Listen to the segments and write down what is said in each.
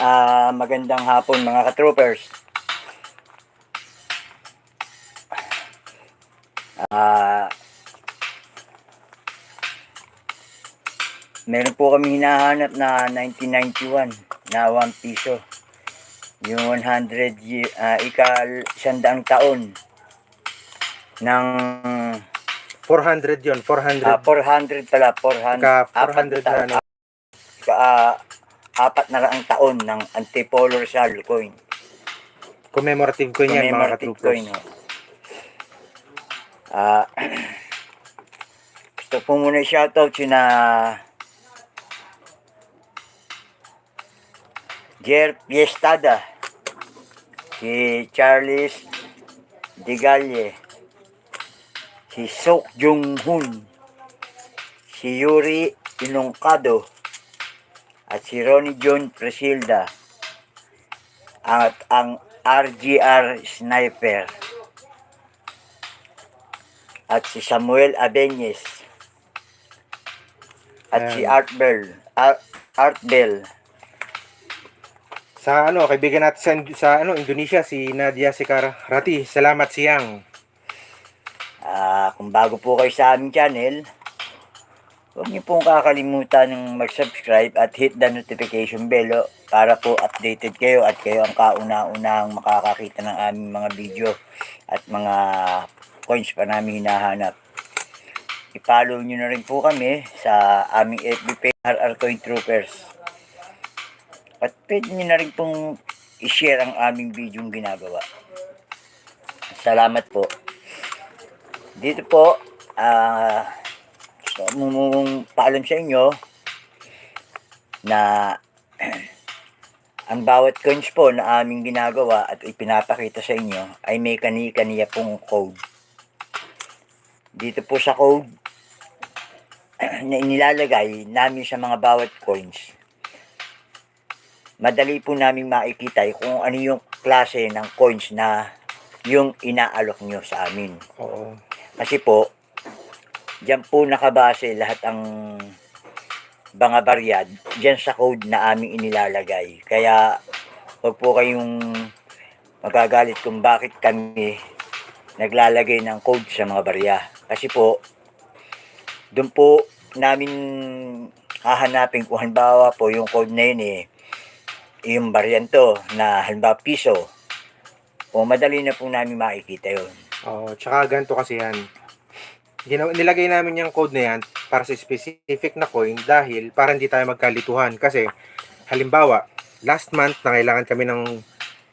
Ah, magandang hapon mga ka-troopers. Ah, meron po kami hinahanap na 1991 na 1 piso. Yung 100 year, ah, ikal sandaang taon ng 400 yon 400. ah, 400 pala, 400, Ka apat 400 na taon, ano. ka, ah, apat na raang taon ng anti-polar sal coin. Commemorative coin yan, mga ka-troopers. coin, oh. Ah, gusto po muna shoutout sina Jer Piestada, si Charles Digalle, si Sok Jung Hun, si Yuri Inongkado, at si Ronnie John Presilda, at ang RGR Sniper, at si Samuel Abeñez, at si Ayan. Art Bell, Art, Art Bell, Sa ano, kaibigan natin sa, sa ano, Indonesia, si Nadia Sikara Rati. Salamat siyang. Ah, kung bago po kayo sa aming channel, huwag niyo pong kakalimutan ng mag-subscribe at hit the notification bell oh, para po updated kayo at kayo ang kauna-unahang makakakita ng aming mga video at mga coins pa namin hinahanap. I-follow nyo na rin po kami sa aming FB page, RR Coin Troopers. At pwede nyo na rin pong i-share ang aming video ginagawa. Salamat po. Dito po, ah, gusto mong paalam sa inyo na ang bawat coins po na aming ginagawa at ipinapakita sa inyo ay may kani-kaniya pong code. Dito po sa code na inilalagay namin sa mga bawat coins, madali po namin makikita kung ano yung klase ng coins na yung inaalok nyo sa amin. Oo. Kasi po, diyan po nakabase lahat ang mga baryad diyan sa code na aming inilalagay. Kaya huwag po kayong magagalit kung bakit kami naglalagay ng code sa mga barya. Kasi po, doon po namin hahanapin kung halimbawa po yung code na yun eh, yung baryan to na halimbawa piso, o madali na po namin makikita yun. Oo, tsaka ganito kasi yan. Nilagay namin yung code na yan para sa specific na coin dahil para hindi tayo magkalituhan. Kasi, halimbawa, last month na kailangan kami ng,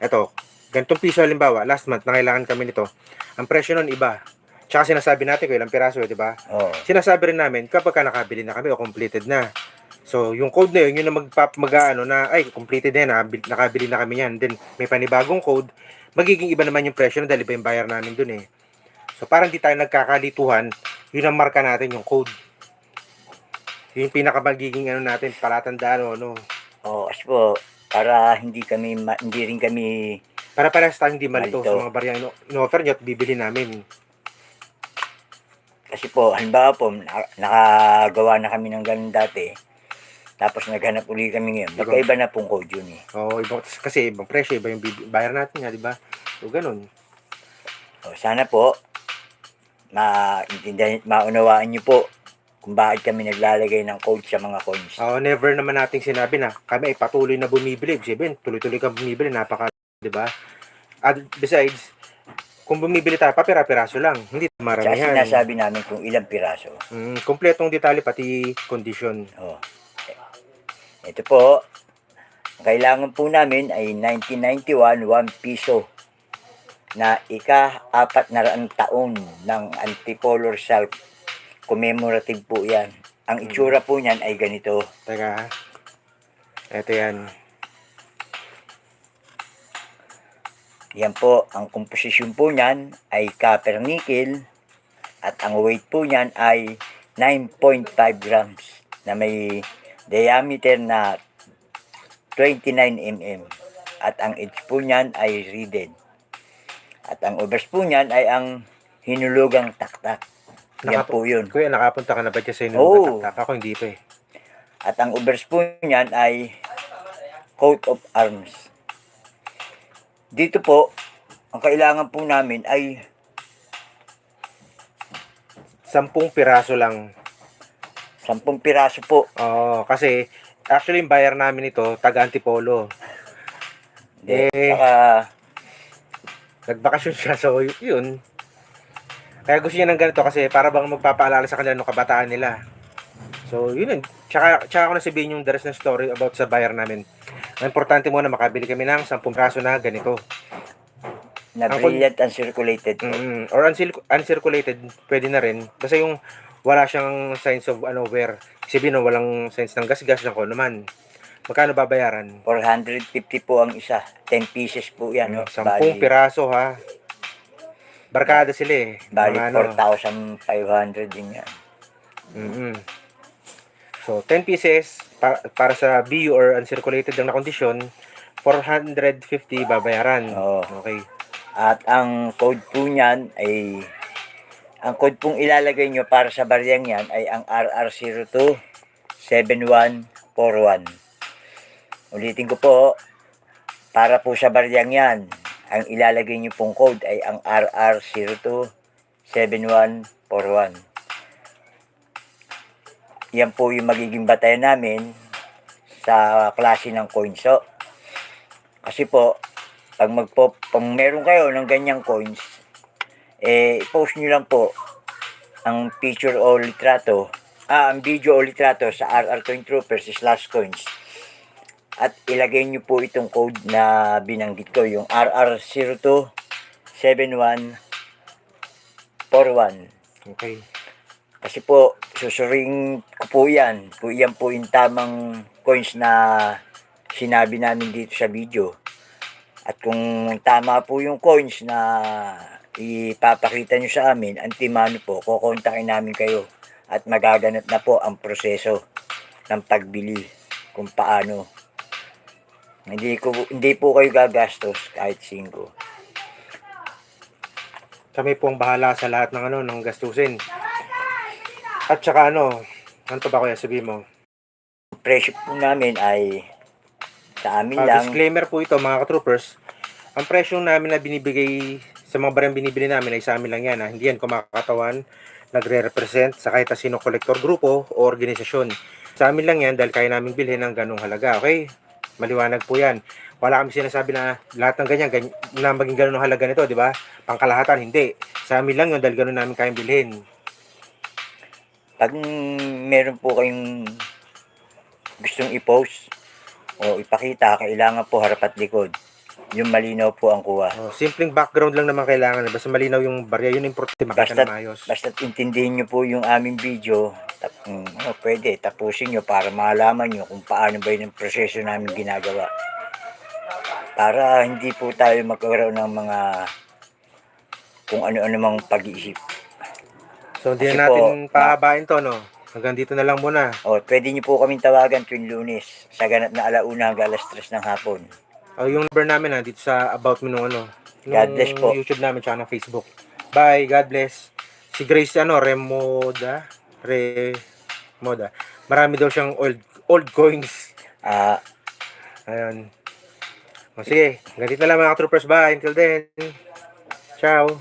eto, ganitong piso halimbawa, last month na kailangan kami nito. Ang presyo nun iba. Tsaka sinasabi natin kung ilang piraso, di ba? Oo. Sinasabi rin namin kapag ka nakabili na kami o completed na. So, yung code na yun, yun na magpap, mag, ano, na, ay, completed na yan, nakabili, nakabili na kami yan. Then, may panibagong code, magiging iba naman yung presyo na dahil iba yung bayar namin dun eh. So, parang di tayo nagkakalituhan, yun ang marka natin, yung code. Yun yung pinaka magiging ano natin, palatandaan o ano. Oo, kasi po, para hindi kami, ma- hindi rin kami, Para parehas tayong hindi malito Malito. sa mga bariyang ino- in-offer nyo at bibili namin. kasi po, halimbawa po, na- nakagawa na kami ng ganun dati, tapos naghanap uli kami ngayon, magkaiba na pong code yun eh. O, ibang, kasi ibang presyo, iba yung bayar natin nga, di ba? So, ganun. O, sana po, maintindihan, maunawaan niyo po kung bakit kami naglalagay ng code sa mga coins. Oh, never naman nating sinabi na kami ay patuloy na bumibili. Sabihin, tuloy-tuloy kang bumibili, napaka, 'di ba? At besides, kung bumibili tayo, papira-piraso lang, hindi maramihan. sinasabi namin kung ilang piraso. Mm, kompletong detalye pati condition. Oh. Ito po, ang kailangan po namin ay 1991, 1 piso na ika-apat na raang taon ng anti-polar self commemorative po yan. Ang itsura po niyan ay ganito. Teka, ha? Ito yan. Yan po, ang komposisyon po niyan ay copper nickel at ang weight po niyan ay 9.5 grams na may diameter na 29 mm at ang edge po niyan ay reeded. At ang overs po niyan ay ang hinulugang taktak. Yan Nakapu- po yun. Kuya, nakapunta ka na ba dyan sa? Oo. Ako hindi pa eh. At ang overs po niyan ay coat of arms. Dito po, ang kailangan po namin ay Sampung piraso lang. 10 piraso po. Oo, kasi actually yung buyer namin ito, taga Antipolo. Eh, Eh. saka, Nagbakasyon siya, so yun. Kaya gusto niya ng ganito kasi para bang magpapaalala sa kanila ng kabataan nila. So, yun yun. Tsaka, tsaka ako nasabihin yung the rest ng story about sa buyer namin. Ang importante muna, makabili kami ng 10 piraso na ganito. na Ang- brilliant and circulated po. Mm, or uncirc- uncirculated, pwede na rin. Basta yung wala siyang signs of ano, wear. Sabihin na walang signs ng gas-gas ng ko naman. Magkano babayaran? 450 po ang isa. 10 pieces po yan. No? 10 piraso ha. Barkada sila eh. Bali, Mga ano. 4,500 din yan. mm So, 10 pieces para, para sa BU or uncirculated lang na kondisyon, 450 babayaran. Oo. Okay. At ang code po niyan ay ang code pong ilalagay nyo para sa bariyang yan ay ang RR027141. Ulitin ko po, para po sa bariyang yan, ang ilalagay nyo pong code ay ang RR027141. Yan po yung magiging batayan namin sa klase ng coinso. Kasi po, pag magpo, pag meron kayo ng ganyang coins, eh, post nyo lang po ang picture o litrato, ah, ang video o litrato sa RR Coin Troopers slash coins. At ilagay nyo po itong code na binanggit ko, yung RR027141. Okay. Kasi po, susuring ko po yan. Po, yan po yung tamang coins na sinabi namin dito sa video. At kung tama po yung coins na ipapakita nyo sa amin, antimano po, kukontakin namin kayo. At magaganap na po ang proseso ng pagbili kung paano. Hindi, ko, hindi po kayo gagastos kahit singko. Kami po ang bahala sa lahat ng ano, ng gastusin. At saka ano, ano ba kuya sabihin mo? Presyo po namin ay sa amin Ah, lang. disclaimer po ito mga ka-troopers. Ang presyo namin na binibigay sa mga barang binibili namin ay sa amin lang yan. Ha? Hindi yan kumakatawan, nagre-represent sa kahit sino kolektor grupo o organisasyon. Sa amin lang yan dahil kaya namin bilhin ng ganong halaga. Okay? Maliwanag po yan. Wala kami sinasabi na lahat ng ganyan, ganyan na maging ganun ang halaga nito, di ba? Pangkalahatan, hindi. Sa amin lang yun dahil ganun namin kayang bilhin. pag meron po kayong gustong i-post o ipakita, kailangan po harap at likod. Yung malinaw po ang kuha. Oh, simpleng background lang naman kailangan. Basta malinaw yung barya, yun importante makita Basta- na maayos. Basta't intindihin nyo po yung aming video, tap, mm, ano, pwede, tapusin nyo para malaman nyo kung paano ba yung proseso namin ginagawa. Para hindi po tayo magkaroon ng mga kung ano-ano mang pag-iisip. So, hindi na natin po, pahabain to, no? Hanggang dito na lang muna. O, pwede nyo po kaming tawagan tuwing lunes sa ganap na alauna hanggang alas 3 ng hapon. O, yung number namin ha, dito sa About Me nung ano. nung God bless po. YouTube namin, tsaka ng Facebook. Bye, God bless. Si Grace, ano, Remoda. Remoda. Marami daw siyang old old coins. Ah, Ayun. O, sige, hanggang dito na lang mga troopers. Bye. Until then. Ciao.